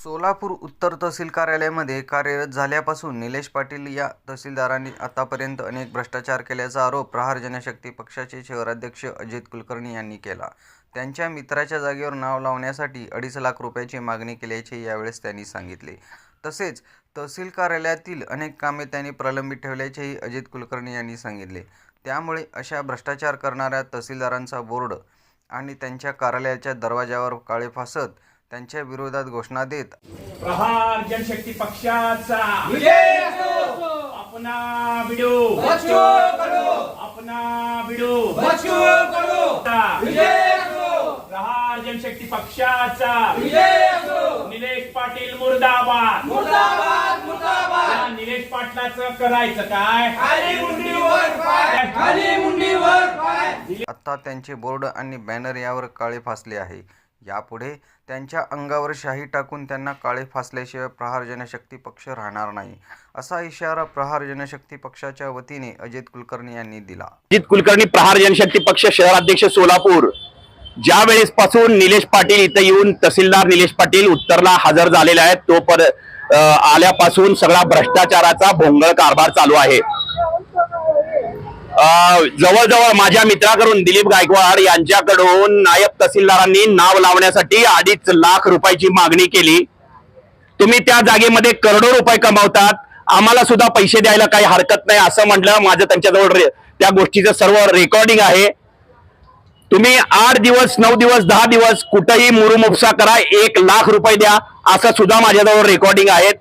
सोलापूर उत्तर तहसील कार्यालयामध्ये कार्यरत झाल्यापासून निलेश पाटील या तहसीलदारांनी आतापर्यंत अनेक भ्रष्टाचार केल्याचा आरोप प्रहार जनशक्ती पक्षाचे शहराध्यक्ष अजित कुलकर्णी यांनी केला. त्यांच्या मित्राच्या जागेवर नाव लावण्यासाठी अडीच लाख रुपयाची मागणी केल्याचे यावेळेस त्यांनी सांगितले. तसेच तहसील कार्यालयातील अनेक कामे त्यांनी प्रलंबित ठेवल्याचेही अजित कुलकर्णी यांनी सांगितले. त्यामुळे अशा भ्रष्टाचार करणाऱ्या तहसीलदारांचा बोर्ड आणि त्यांच्या कार्यालयाच्या दरवाजावर काळे फासत त्यांच्या विरोधात घोषणा देत. प्रहार जनशक्ती पक्षाचा. अपना बिडू. बच्चो करो. अपना बिडू. प्रहार जनशक्ती पक्षाचा. निलेश पाटील मुर्दाबाद. मुर्दाबाद मुर्दाबाद. निलेश पाटलाचं करायचं काय? खाली मुंडीवर पाय. खाली मुंडीवर पाय. आता त्यांचे बोर्ड आणि बॅनर यावर काळे फासले आहे. यापुढे त्यांच्या अंगावर शाही टाकून त्यांना काळे फासल्याशिवाय प्रहार जनशक्ती पक्ष राहणार नाही असा इशारा प्रहार जनशक्ती पक्षाच्या वतीने अजित कुलकर्णी यांनी दिला. अजित कुलकर्णी प्रहार जनशक्ती पक्ष शहराध्यक्ष सोलापूर. ज्या वेळेस पासून निलेश पाटील इथं येऊन तहसीलदार निलेश पाटील उत्तरला हजर झालेले आहेत तो पर आल्यापासून सगळा भ्रष्टाचाराचा भोंगळ कारभार चालू आहे. जवळजवळ माझ्या मित्राकडून दिलीप गायकवाड यांच्याकडून नायब तहसीलदारांनी नाव लावण्यासाठी अडीच लाख रुपयाची मागणी केली. तुम्ही त्या जागेमध्ये करोडो रुपये कमावतात. आम्हाला सुद्धा पैसे द्यायला काही हरकत नाही असं म्हटलं. माझं त्यांच्याजवळ त्या गोष्टीचं सर्व रेकॉर्डिंग आहे. तुम्ही आठ दिवस नऊ दिवस दहा दिवस कुठंही मुरुमुपसा करा. एक लाख रुपये द्या. असं सुद्धा माझ्याजवळ रेकॉर्डिंग आहेत.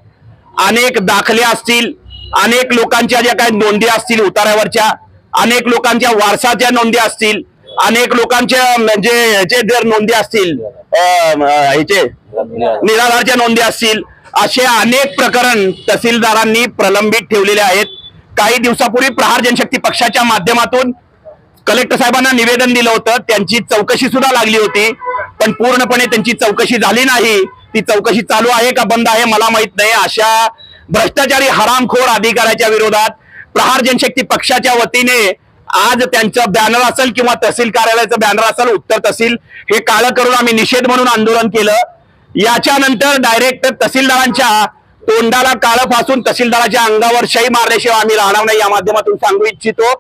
अनेक दाखले असतील. अनेक लोकांच्या ज्या काही नोंदी असतील उतारावरच्या अनेक लोकांच्या वारसाच्या नोंदी असतील अनेक लोकांच्या म्हणजे ह्याचे जर नोंदी असतील ह्याचे निराधारच्या नोंदी असतील असे अनेक प्रकरण तहसीलदारांनी प्रलंबित ठेवलेले आहेत. काही दिवसापूर्वी प्रहार जनशक्ती पक्षाच्या माध्यमातून कलेक्टर साहेबांना निवेदन दिलं होतं. त्यांची चौकशी सुद्धा लागली होती. पण पूर्णपणे त्यांची चौकशी झाली नाही. ती चौकशी चालू आहे का बंद आहे मला माहीत नाही. अशा भ्रष्टाचारी हरामखोर अधिकाऱ्याच्या विरोधात प्रहार जनशक्ती पक्षाच्या वतीने आज त्यांचं बॅनर असेल किंवा तहसील कार्यालयाचं बॅनर असेल उत्तर तहसील हे काळं करून आम्ही निषेध म्हणून आंदोलन केलं. याच्यानंतर डायरेक्ट तहसीलदारांच्या तोंडाला काळं फासून तहसीलदाराच्या अंगावर शाई मारल्याशिवाय आम्ही राहणार नाही या माध्यमातून सांगू इच्छितो.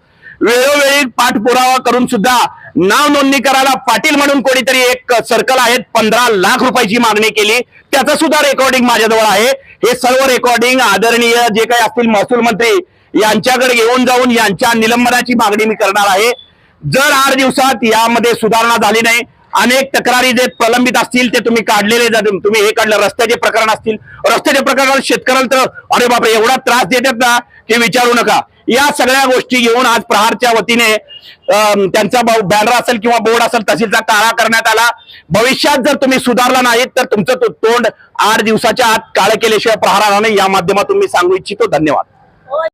वेळोवेळी पाठपुरावा करून सुद्धा नाव नोंदणी करायला पाटील म्हणून कोणीतरी एक सर्कल आहेत पंधरा लाख रुपयाची मागणी केली. त्याचं सुद्धा रेकॉर्डिंग माझ्याजवळ आहे. हे सर्व रेकॉर्डिंग आदरणीय जे काही असतील महसूल मंत्री यांच्याकडे घेऊन जाऊन यांच्या निलंबनाची मागणी मी करणार आहे. जर आठ दिवसात यामध्ये सुधारणा झाली नाही अनेक तक्रारी जे प्रलंबित असतील ते तुम्ही काढलेले तुम्ही हे काढलं रस्त्याचे प्रकरण असतील. रस्त्याचे प्रकरणात शेतकऱ्याला तर अरे बापरे एवढा त्रास देतात ना की विचारू नका. या सगळ्या गोष्टी घेऊन आज प्रहारच्या वतीने त्यांचा बॅनर असेल किंवा बोर्ड असेल तहसीलचा काळा करण्यात आला. भविष्यात जर तुम्ही सुधारला नाहीत तर तुमचं तो तोंड आठ दिवसाच्या आत काळे केल्याशिवाय प्रहार आला नाही. या माध्यमातून मी सांगू इच्छितो. धन्यवाद.